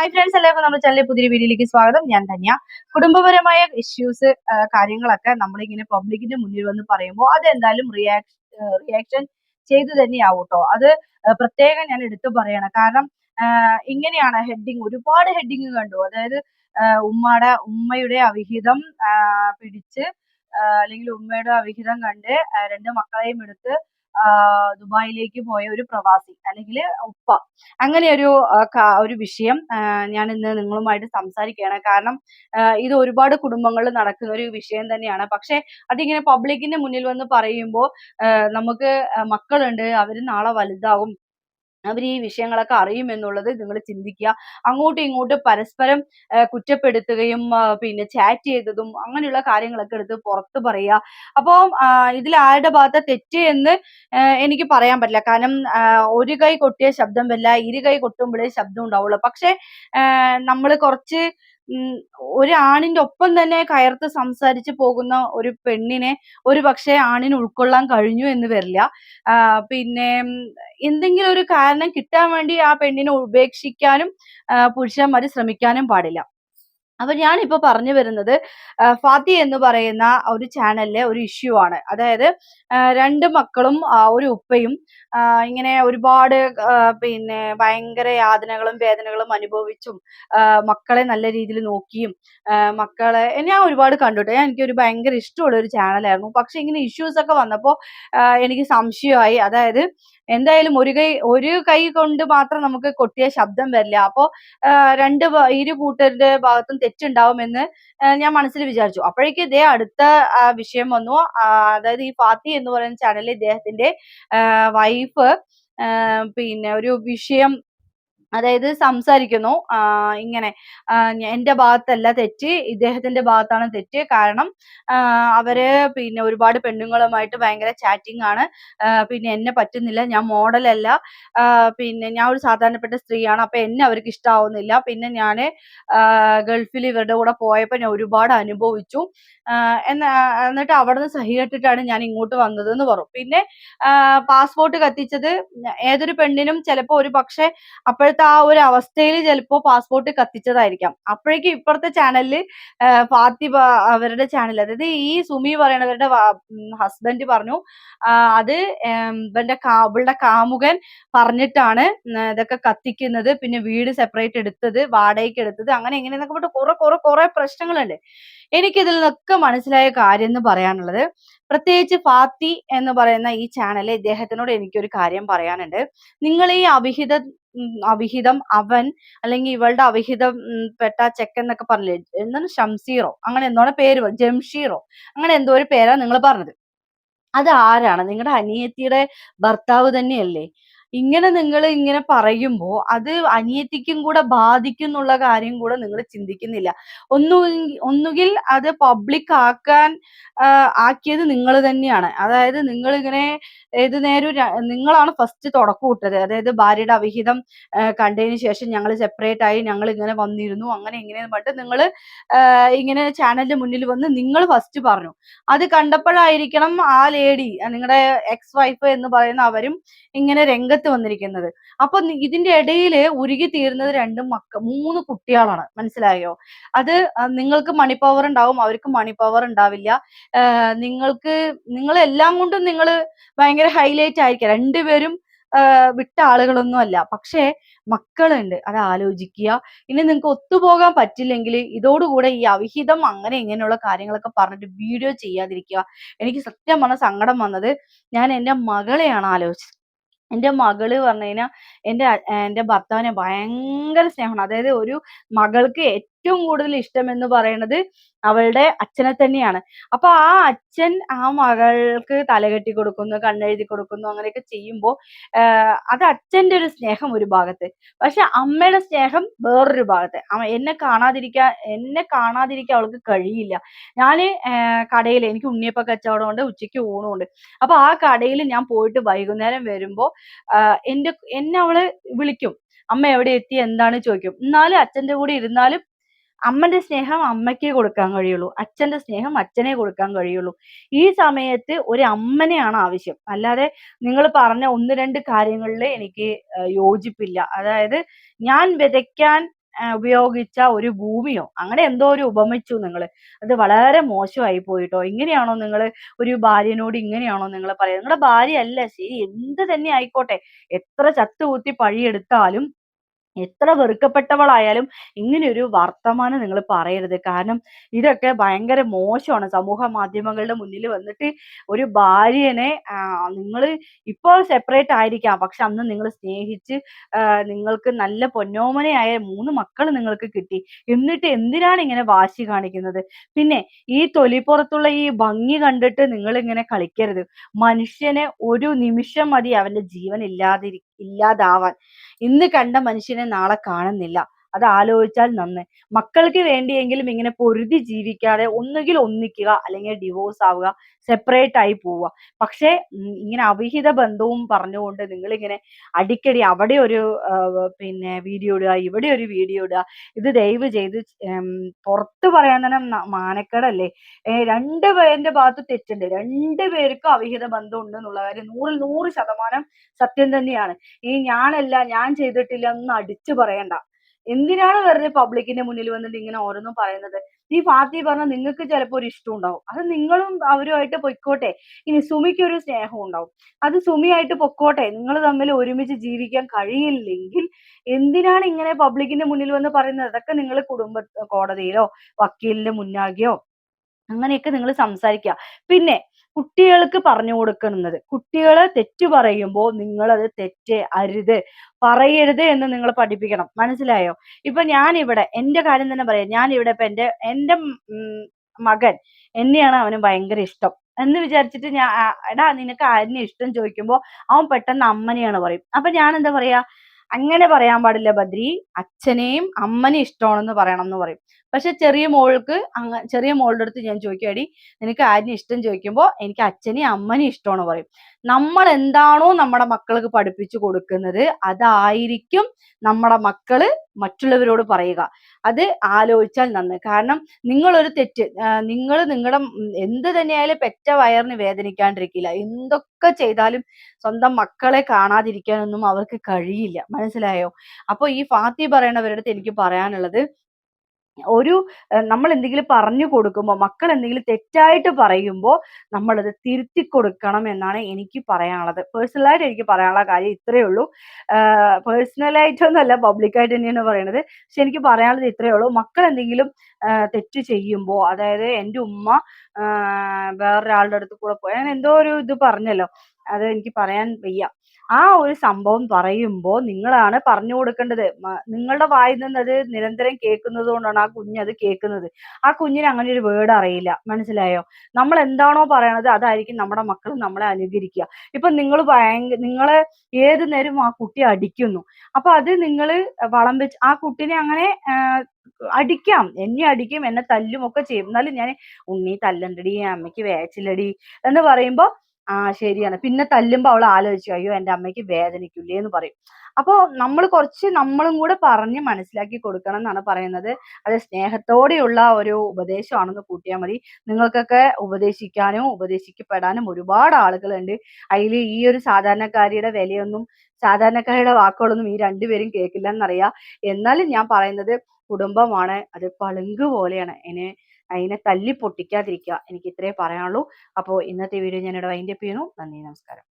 Hi friends എല്ലാവർക്കും നമ്മുടെ ചാനലിലെ പുതിയ വീഡിയോയിലേക്ക് സ്വാഗതം. ഞാൻ തന്നെയാ കുടുംബപരമായ ഇഷ്യൂസ് കാര്യങ്ങളൊക്കെ നമ്മളിങ്ങനെ പബ്ലിക്കിന്റെ മുന്നിൽ വന്ന് പറയുമ്പോൾ അതെന്തായാലും റിയാക്ഷൻ റിയാക്ഷൻ ചെയ്തു തന്നെയാവും കേട്ടോ അത് പ്രത്യേകം ഞാൻ എടുത്തു പറയണം. കാരണം ഇങ്ങനെയാണ് ഹെഡിങ് ഒരുപാട് ഹെഡിങ് കണ്ടു. അതായത് ഉമ്മയുടെ ഉമ്മയുടെ അവിഹിതം പിടിച്ച് അല്ലെങ്കിൽ ഉമ്മയുടെ അവിഹിതം കണ്ട് രണ്ട് മക്കളെയും എടുത്ത് ദുബായിലേക്ക് പോയ ഒരു പ്രവാസി അല്ലെങ്കിൽ ഉപ്പ. അങ്ങനെ ഒരു ഒരു വിഷയം ഞാൻ ഇന്ന് നിങ്ങളുമായിട്ട് സംസാരിക്കുകയാണ്. കാരണം ഇത് ഒരുപാട് കുടുംബങ്ങളിൽ നടക്കുന്ന ഒരു വിഷയം തന്നെയാണ്. പക്ഷെ അതിങ്ങനെ പബ്ലിക്കിന്റെ മുന്നിൽ വന്ന് പറയുമ്പോൾ നമുക്ക് മക്കളുണ്ട് അവർ നാളെ വലുതാവും. അവർ ഈ വിഷയങ്ങളൊക്കെ അറിയുമെന്നുള്ളത് നിങ്ങൾ ചിന്തിക്കുക. അങ്ങോട്ടും ഇങ്ങോട്ടും പരസ്പരം കുറ്റപ്പെടുത്തുകയും പിന്നെ ചാറ്റ് ചെയ്തതും അങ്ങനെയുള്ള കാര്യങ്ങളൊക്കെ എടുത്ത് പുറത്ത് പറയുക. അപ്പോൾ ഇതിൽ ആരുടെ ഭാഗത്ത് തെറ്റ് എന്ന് എനിക്ക് പറയാൻ പറ്റില്ല. കാരണം ഒരു കൈ കൊട്ടിയ ശബ്ദം വല്ല ഇരു കൈ കൊട്ടുമ്പോഴേ ശബ്ദം ഉണ്ടാവുള്ളൂ. പക്ഷെ നമ്മൾ കുറച്ച് ഒരു ആണിന്റെ ഒപ്പം തന്നെ കയർത്ത് സംസാരിച്ച് പോകുന്ന ഒരു പെണ്ണിനെ ഒരു പക്ഷേ ആണിന് ഉൾക്കൊള്ളാൻ കഴിഞ്ഞു എന്ന് വരില്ല. പിന്നെ എന്തെങ്കിലും ഒരു കാരണം കിട്ടാൻ വേണ്ടി ആ പെണ്ണിനെ ഉപേക്ഷിക്കാനും പുരുഷന്മാർ ശ്രമിക്കാനും പാടില്ല. അപ്പൊ ഞാനിപ്പോ പറഞ്ഞു വരുന്നത് ഫാത്തി എന്ന് പറയുന്ന ഒരു ചാനലിലെ ഒരു ഇഷ്യൂ ആണ്. അതായത് രണ്ട് മക്കളും ഒരു ഉപ്പയും ഇങ്ങനെ ഒരുപാട് പിന്നെ ഭയങ്കര യാതനകളും വേദനകളും അനുഭവിച്ചും മക്കളെ നല്ല രീതിയിൽ നോക്കിയും മക്കളെ ഞാൻ ഒരുപാട് കണ്ടുട്ടോ ഞാൻ എനിക്ക് ഒരു ഭയങ്കര ഇഷ്ടമുള്ള ഒരു ചാനലായിരുന്നു. പക്ഷെ ഇങ്ങനെ ഇഷ്യൂസ് ഒക്കെ വന്നപ്പോൾ എനിക്ക് സംശയമായി. അതായത് എന്തായാലും ഒരു കൈ ഒരു കൈ കൊണ്ട് മാത്രം നമുക്ക് കൊട്ടിയ ശബ്ദം വരില്ല. അപ്പോ രണ്ട് ഇരു കൂട്ടരുടെ ഭാഗത്തും തെറ്റുണ്ടാവുമെന്ന് ഞാൻ മനസ്സിൽ വിചാരിച്ചു. അപ്പോഴേക്കും ഇതേ അടുത്ത വിഷയം വന്നു. അതായത് ഈ ഫാത്തി എന്ന് പറയുന്ന ചാനലിൽ ഇദ്ദേഹത്തിന്റെ വൈഫ് പിന്നെ ഒരു വിഷയം അതായത് സംസാരിക്കുന്നു. ഇങ്ങനെ എന്റെ ഭാഗത്തല്ല തെറ്റ് ഇദ്ദേഹത്തിന്റെ ഭാഗത്താണ് തെറ്റ്. കാരണം അവർ പിന്നെ ഒരുപാട് പെണ്ണുങ്ങളുമായിട്ട് ഭയങ്കര ചാറ്റിംഗ് ആണ്. പിന്നെ എന്നെ പറ്റുന്നില്ല. ഞാൻ മോഡലല്ല പിന്നെ ഞാൻ ഒരു സാധാരണപ്പെട്ട സ്ത്രീയാണ്. അപ്പൊ എന്നെ അവർക്ക് ഇഷ്ടാവുന്നില്ല. പിന്നെ ഞാൻ ഗൾഫിൽ ഇവരുടെ കൂടെ പോയപ്പോൾ ഞാൻ ഒരുപാട് അനുഭവിച്ചു. എന്നിട്ട് അവിടെ നിന്ന് സഹി ഞാൻ ഇങ്ങോട്ട് വന്നത് എന്ന് പറഞ്ഞു പിന്നെ പാസ്പോർട്ട് കത്തിച്ചത് ഏതൊരു പെണ്ണിനും ചിലപ്പോൾ ഒരു പക്ഷെ അപ്പോഴത്തെ ആ ഒരു അവസ്ഥയിൽ ചിലപ്പോൾ പാസ്പോർട്ട് കത്തിച്ചതായിരിക്കാം. അപ്പോഴേക്കും ഇപ്പുറത്തെ ചാനലിൽ ഫാത്തി അവരുടെ ചാനൽ അതായത് ഈ സുമി പറയണവരുടെ ഹസ്ബൻഡ് പറഞ്ഞു അത് ഇവന്റെ കാ ഇവളുടെ കാമുകൻ പറഞ്ഞിട്ടാണ് ഇതൊക്കെ കത്തിക്കുന്നത് പിന്നെ വീട് സെപ്പറേറ്റ് എടുത്തത് വാടകയ്ക്ക് എടുത്തത് അങ്ങനെ ഇങ്ങനെ എന്നൊക്കെ പറഞ്ഞിട്ട് കുറെ കുറെ കുറെ പ്രശ്നങ്ങളുണ്ട്. എനിക്കിതിൽ നിന്നൊക്കെ മനസ്സിലായ കാര്യം എന്ന് പറയാനുള്ളത് പ്രത്യേകിച്ച് ഫാത്തി എന്ന് പറയുന്ന ഈ ചാനലിൽ ഇദ്ദേഹത്തിനോട് എനിക്കൊരു കാര്യം പറയാനുണ്ട്. നിങ്ങൾ ഈ അവിഹിത അവിഹിതം അവൻ അല്ലെങ്കിൽ ഇവളുടെ അവിഹിതം പെട്ട ചെക്കൻ എന്നൊക്കെ പറഞ്ഞില്ലേ? എന്താണ്? ഷംസീറോ അങ്ങനെ എന്തോടെ പേര്? ജംഷീറോ. അങ്ങനെ എന്തോ ഒരു പേരാ നിങ്ങൾ പറഞ്ഞത്. അത് ആരാണ്? നിങ്ങളുടെ അനിയത്തിയുടെ ഭർത്താവ് തന്നെയല്ലേ? ഇങ്ങനെ നിങ്ങൾ ഇങ്ങനെ പറയുമ്പോൾ അത് അനിയത്തിക്കും കൂടെ ബാധിക്കും എന്നുള്ള കാര്യം കൂടെ നിങ്ങൾ ചിന്തിക്കുന്നില്ല. ഒന്നു ഒന്നുകിൽ അത് പബ്ലിക് ആക്കാൻ ആക്കിയത് നിങ്ങൾ തന്നെയാണ്. അതായത് നിങ്ങൾ ഇങ്ങനെ ഏത് നേരം നിങ്ങളാണ് ഫസ്റ്റ് തുടക്കം ഇട്ടത്. അതായത് ഭാര്യയുടെ അവിഹിതം കണ്ടതിന് ശേഷം ഞങ്ങൾ സെപ്പറേറ്റ് ആയി ഞങ്ങൾ ഇങ്ങനെ വന്നിരുന്നു. അങ്ങനെ ഇങ്ങനെ പറഞ്ഞിട്ട് നിങ്ങൾ ഇങ്ങനെ ചാനലിന്റെ മുന്നിൽ വന്ന് നിങ്ങൾ ഫസ്റ്റ് പറഞ്ഞു. അത് കണ്ടപ്പോഴായിരിക്കണം ആ ലേഡി നിങ്ങളുടെ എക്സ് വൈഫ് എന്ന് പറയുന്ന അവരും ഇങ്ങനെ രംഗത്ത് വന്നിരിക്കുന്നത്. അപ്പൊ ഇതിന്റെ ഇടയിൽ ഉരുകി തീരുന്നത് രണ്ടും മക്ക മൂന്ന് കുട്ടികളാണ്. മനസ്സിലായോ? അത് നിങ്ങൾക്ക് മണി പവർ ഉണ്ടാവും അവർക്ക് മണി പവർ ഉണ്ടാവില്ല. നിങ്ങൾക്ക് നിങ്ങൾ എല്ലാം കൊണ്ടും നിങ്ങൾ ഭയങ്കര ഹൈലൈറ്റ് ആയിരിക്കും. രണ്ടുപേരും വിട്ട ആളുകളൊന്നും അല്ല. പക്ഷേ മക്കളുണ്ട്. അത് ആലോചിക്കുക. ഇനി നിങ്ങൾക്ക് ഒത്തുപോകാൻ പറ്റില്ലെങ്കിൽ ഇതോടുകൂടെ ഈ അവിഹിതം അങ്ങനെ ഇങ്ങനെയുള്ള കാര്യങ്ങളൊക്കെ പറഞ്ഞിട്ട് വീഡിയോ ചെയ്യാതിരിക്കുക. എനിക്ക് സത്യം പറഞ്ഞ സങ്കടം വന്നത് ഞാൻ എന്റെ മകളെയാണ് ആലോചിച്ചത്. എന്റെ മകൾ പറഞ്ഞു കഴിഞ്ഞാൽ എന്റെ എന്റെ ഭർത്താവിനെ ഭയങ്കര സ്നേഹമാണ്. അതായത് ഒരു മകൾക്ക് ഏറ്റവും കൂടുതൽ ഇഷ്ടം എന്ന് പറയുന്നത് അവളുടെ അച്ഛനെ തന്നെയാണ്. അപ്പൊ ആ അച്ഛൻ ആ മകൾക്ക് തലകെട്ടി കൊടുക്കുന്നു കണ്ണെഴുതി കൊടുക്കുന്നു അങ്ങനെയൊക്കെ ചെയ്യുമ്പോൾ അത് അച്ഛന്റെ ഒരു സ്നേഹം ഒരു ഭാഗത്ത്. പക്ഷെ അമ്മയുടെ സ്നേഹം വേറൊരു ഭാഗത്ത്. എന്നെ കാണാതിരിക്കാൻ എന്നെ കാണാതിരിക്കാൻ അവൾക്ക് കഴിയില്ല. ഞാൻ കടയിൽ എനിക്ക് ഉണ്ണിയപ്പ കച്ചവടമുണ്ട് ഉച്ചയ്ക്ക് ഊണുണ്ട് അപ്പൊ ആ കടയിൽ ഞാൻ പോയിട്ട് വൈകുന്നേരം വരുമ്പോൾ എന്റെ എന്നെ അവൾ വിളിക്കും. അമ്മ എവിടെ എത്തി? എന്താണ് ചോദിക്കും. എന്നാലും അച്ഛന്റെ കൂടെ ഇരുന്നാലും അമ്മന്റെ സ്നേഹം അമ്മയ്ക്ക് കൊടുക്കാൻ കഴിയുള്ളൂ. അച്ഛന്റെ സ്നേഹം അച്ഛനെ കൊടുക്കാൻ കഴിയുള്ളൂ. ഈ സമയത്ത് ഒരു അമ്മനെയാണ് ആവശ്യം. അല്ലാതെ നിങ്ങൾ പറഞ്ഞ ഒന്ന് രണ്ട് കാര്യങ്ങളിൽ എനിക്ക് യോജിപ്പില്ല. അതായത് ഞാൻ വിതയ്ക്കാൻ ഉപയോഗിച്ച ഒരു ഭൂമിയോ അങ്ങനെ എന്തോ ഒരു ഉപമിച്ചു നിങ്ങൾ അത് വളരെ മോശമായി പോയിട്ടോ? ഇങ്ങനെയാണോ നിങ്ങൾ ഒരു ഭാര്യനോട് ഇങ്ങനെയാണോ നിങ്ങൾ പറയുന്നത്? നിങ്ങളുടെ ഭാര്യ അല്ല ശരി എന്ത് തന്നെ ആയിക്കോട്ടെ. എത്ര ചത്തുകുത്തി പഴിയെടുത്താലും എത്ര വെറുക്കപ്പെട്ടവളായാലും ഇങ്ങനെ ഒരു വർത്തമാനം നിങ്ങൾ പറയരുത്. കാരണം ഇതൊക്കെ ഭയങ്കര മോശമാണ്. സമൂഹ മാധ്യമങ്ങളുടെ മുന്നിൽ വന്നിട്ട് ഒരു ഭാര്യനെ നിങ്ങൾ ഇപ്പോൾ സെപ്പറേറ്റ് ആയിരിക്കാം. പക്ഷെ അന്ന് നിങ്ങൾ സ്നേഹിച്ച് നിങ്ങൾക്ക് നല്ല പൊന്നോമനയായ മൂന്ന് മക്കൾ നിങ്ങൾക്ക് കിട്ടി. എന്നിട്ട് എന്തിനാണ് ഇങ്ങനെ വാശി കാണിക്കുന്നത്? പിന്നെ ഈ തൊലിപ്പുറത്തുള്ള ഈ ഭംഗി കണ്ടിട്ട് നിങ്ങൾ ഇങ്ങനെ കളിക്കരുത്. മനുഷ്യനെ ഒരു നിമിഷം മതി അവന്റെ ജീവൻ ഇല്ലാതിരി ഇല്ലാതാവാൻ. ഇന്ന് കണ്ട മനുഷ്യനെ നാളെ കാണുന്നില്ല. അത് ആലോചിച്ചാൽ നന്ന്. മക്കൾക്ക് വേണ്ടിയെങ്കിലും ഇങ്ങനെ പൊരുതി ജീവിക്കാതെ ഒന്നുകിൽ ഒന്നിക്കുക അല്ലെങ്കിൽ ഡിവോഴ്സ് ആവുക സെപ്പറേറ്റ് ആയി പോവുക. പക്ഷേ ഇങ്ങനെ അവിഹിത ബന്ധവും പറഞ്ഞുകൊണ്ട് നിങ്ങൾ ഇങ്ങനെ അടിക്കടി അവിടെ ഒരു പിന്നെ വീഡിയോ ഇടുക ഇവിടെ ഒരു വീഡിയോ ഇടുക ഇത് ദയവ് ചെയ്ത് പുറത്ത് പറയാൻ തന്നെ മാനക്കേടല്ലേ? രണ്ട് പേരുടെ ഭാഗത്ത് തെറ്റുണ്ട്. രണ്ട് പേർക്കും അവിഹിത ബന്ധം ഉണ്ട് എന്നുള്ള കാര്യം നൂറിൽ നൂറ് ശതമാനം സത്യം തന്നെയാണ്. ഈ ഞാനല്ല ഞാൻ ചെയ്തിട്ടില്ല എന്ന് അടിച്ചു പറയണ്ട. എന്തിനാണ് വെറുതെ പബ്ലിക്കിന്റെ മുന്നിൽ വന്നിട്ട് ഇങ്ങനെ ഓരോന്നും പറയുന്നത്? ഈ ഫാത്തി പറഞ്ഞ നിങ്ങൾക്ക് ചിലപ്പോൾ ഒരു ഇഷ്ടം ഉണ്ടാവും. അത് നിങ്ങളും അവരുമായിട്ട് പൊയ്ക്കോട്ടെ. ഇനി സുമിക്ക് ഒരു സ്നേഹം ഉണ്ടാവും. അത് സുമിയായിട്ട് പൊക്കോട്ടെ. നിങ്ങൾ തമ്മിൽ ഒരുമിച്ച് ജീവിക്കാൻ കഴിയില്ലെങ്കിൽ എന്തിനാണ് ഇങ്ങനെ പബ്ലിക്കിന്റെ മുന്നിൽ വന്ന് പറയുന്നത്? അതൊക്കെ നിങ്ങൾ കുടുംബ കോടതിയിലോ വക്കീലിന്റെ മുന്നാകെയോ അങ്ങനെയൊക്കെ നിങ്ങൾ സംസാരിക്കുക. പിന്നെ കുട്ടികൾക്ക് പറഞ്ഞു കൊടുക്കുന്നത്. കുട്ടികൾ തെറ്റ് പറയുമ്പോൾ അത് തെറ്റ് അരുത്. പറയരുത് എന്ന് നിങ്ങൾ പഠിപ്പിക്കണം. മനസ്സിലായോ? ഇപ്പൊ ഞാൻ ഇവിടെ എന്റെ കാര്യം തന്നെ പറയാം. ഞാൻ ഇവിടെ ഇപ്പൊ എന്റെ എന്റെ മകൻ എന്നെയാണ് അവന് ഭയങ്കര ഇഷ്ടം എന്ന് വിചാരിച്ചിട്ട് ഞാൻ എടാ നിനക്ക് ആരിനെ ഇഷ്ടം ചോദിക്കുമ്പോൾ അവൻ പെട്ടെന്ന് അമ്മനെയാണ് പറയും. അപ്പൊ ഞാൻ എന്താ പറയാ? അങ്ങനെ പറയാൻ പാടില്ല ബദ്രി. അച്ഛനെയും അമ്മനെയും ഇഷ്ടമാണെന്ന് പറയണം എന്ന് പറയും. പക്ഷെ ചെറിയ മോൾക്ക് അങ്ങ ചെറിയ മോളുടെ അടുത്ത് ഞാൻ ചോദിക്കും അടി നിനക്ക് ആരിനെ ഇഷ്ടം ചോദിക്കുമ്പോൾ എനിക്ക് അച്ഛനെയും അമ്മനെയും ഇഷ്ടമാണ് പറയും. നമ്മൾ എന്താണോ നമ്മുടെ മക്കൾക്ക് പഠിപ്പിച്ചു കൊടുക്കുന്നത് അതായിരിക്കും നമ്മുടെ മക്കൾ മറ്റുള്ളവരോട് പറയുക. അത് ആലോചിച്ചാൽ നന്ന്. കാരണം നിങ്ങളൊരു തെറ്റ് നിങ്ങൾ നിങ്ങളുടെ എന്ത് തന്നെയായാലും പെറ്റ വയറിന് വേദനിക്കാണ്ടിരിക്കില്ല. എന്തൊക്കെ ചെയ്താലും സ്വന്തം മക്കളെ കാണാതിരിക്കാനൊന്നും അവർക്ക് കഴിയില്ല. മനസ്സിലായോ? അപ്പോൾ ഈ ഫാത്തി പറയണവരുടെ അടുത്ത് എനിക്ക് പറയാനുള്ളത് ഒരു നമ്മൾ എന്തെങ്കിലും പറഞ്ഞു കൊടുക്കുമ്പോൾ മക്കൾ എന്തെങ്കിലും തെറ്റായിട്ട് പറയുമ്പോൾ നമ്മളത് തിരുത്തി കൊടുക്കണം എന്നാണ് എനിക്ക് പറയാനുള്ളത്. പേഴ്സണലായിട്ട് എനിക്ക് പറയാനുള്ള കാര്യം ഇത്രയേ ഉള്ളൂ. പേഴ്സണലായിട്ടൊന്നുമല്ല പബ്ലിക്കായിട്ട് തന്നെയാണ് പറയണത്. പക്ഷെ എനിക്ക് പറയാനുള്ളത് ഇത്രയേ ഉള്ളൂ. മക്കൾ എന്തെങ്കിലും തെറ്റ് ചെയ്യുമ്പോൾ അതായത് എന്റെ ഉമ്മ വേറൊരാളുടെ അടുത്ത് കൂടെ പോയി അങ്ങനെ എന്തോ ഒരു ഇത് പറഞ്ഞല്ലോ. അത് എനിക്ക് പറയാൻ വയ്യ. ആ ഒരു സംഭവം പറയുമ്പോൾ നിങ്ങളാണ് പറഞ്ഞു കൊടുക്കേണ്ടത്. നിങ്ങളുടെ വായിൽ നിന്ന് അത് നിരന്തരം കേൾക്കുന്നത് കൊണ്ടാണ് ആ കുഞ്ഞ് അത് കേൾക്കുന്നത്. ആ കുഞ്ഞിന് അങ്ങനെ ഒരു വേർഡ് അറിയില്ല. മനസ്സിലായോ? നമ്മൾ എന്താണോ പറയണത് അതായിരിക്കും നമ്മുടെ മക്കൾ നമ്മളെ അനുകരിക്കുക. ഇപ്പൊ നിങ്ങൾ ഭയങ്കര നിങ്ങളെ ഏത് നേരം ആ കുട്ടി അടിക്കുന്നു. അപ്പൊ അത് നിങ്ങൾ വളം വെച്ച് ആ കുട്ടിനെ അങ്ങനെ അടിക്കാം. എന്നെ അടിക്കും എന്നെ തല്ലും ഒക്കെ ചെയ്യും. എന്നാലും ഞാൻ ഉണ്ണി തല്ലണ്ടടി അമ്മയ്ക്ക് വേച്ചില്ലടി എന്ന് പറയുമ്പോ ആ ശരിയാണ്. പിന്നെ തല്ലുമ്പോ അവൾ ആലോചിച്ചു അയ്യോ എന്റെ അമ്മയ്ക്ക് വേദനിക്കില്ലേ എന്ന് പറയും. അപ്പോ നമ്മൾ കുറച്ച് നമ്മളും കൂടെ പറഞ്ഞ് മനസ്സിലാക്കി കൊടുക്കണം എന്നാണ് പറയുന്നത്. അത് സ്നേഹത്തോടെയുള്ള ഒരു ഉപദേശമാണെന്ന് കൂട്ടിയാൽ മതി. നിങ്ങൾക്കൊക്കെ ഉപദേശിക്കാനും ഉപദേശിക്കപ്പെടാനും ഒരുപാട് ആളുകളുണ്ട്. അതിൽ ഈ ഒരു സാധാരണക്കാരിയുടെ വിലയൊന്നും സാധാരണക്കാരുടെ വാക്കുകളൊന്നും ഈ രണ്ടുപേരും കേൾക്കില്ല എന്നറിയാം എന്നാലും ഞാൻ പറയുന്നത് കുടുംബമാണ്. അത് പളുങ്ക് പോലെയാണ്. അതിനെ അതിനെ തല്ലി പൊട്ടിക്കാതിരിക്കുക എനിക്ക് ഇത്രേ പറയാനുള്ളൂ. അപ്പോൾ ഇന്നത്തെ വീഡിയോ ഞാൻ ഇവിടെ വൈൻഡപ്പ് ചെയ്യുന്നു. നന്ദി നമസ്കാരം.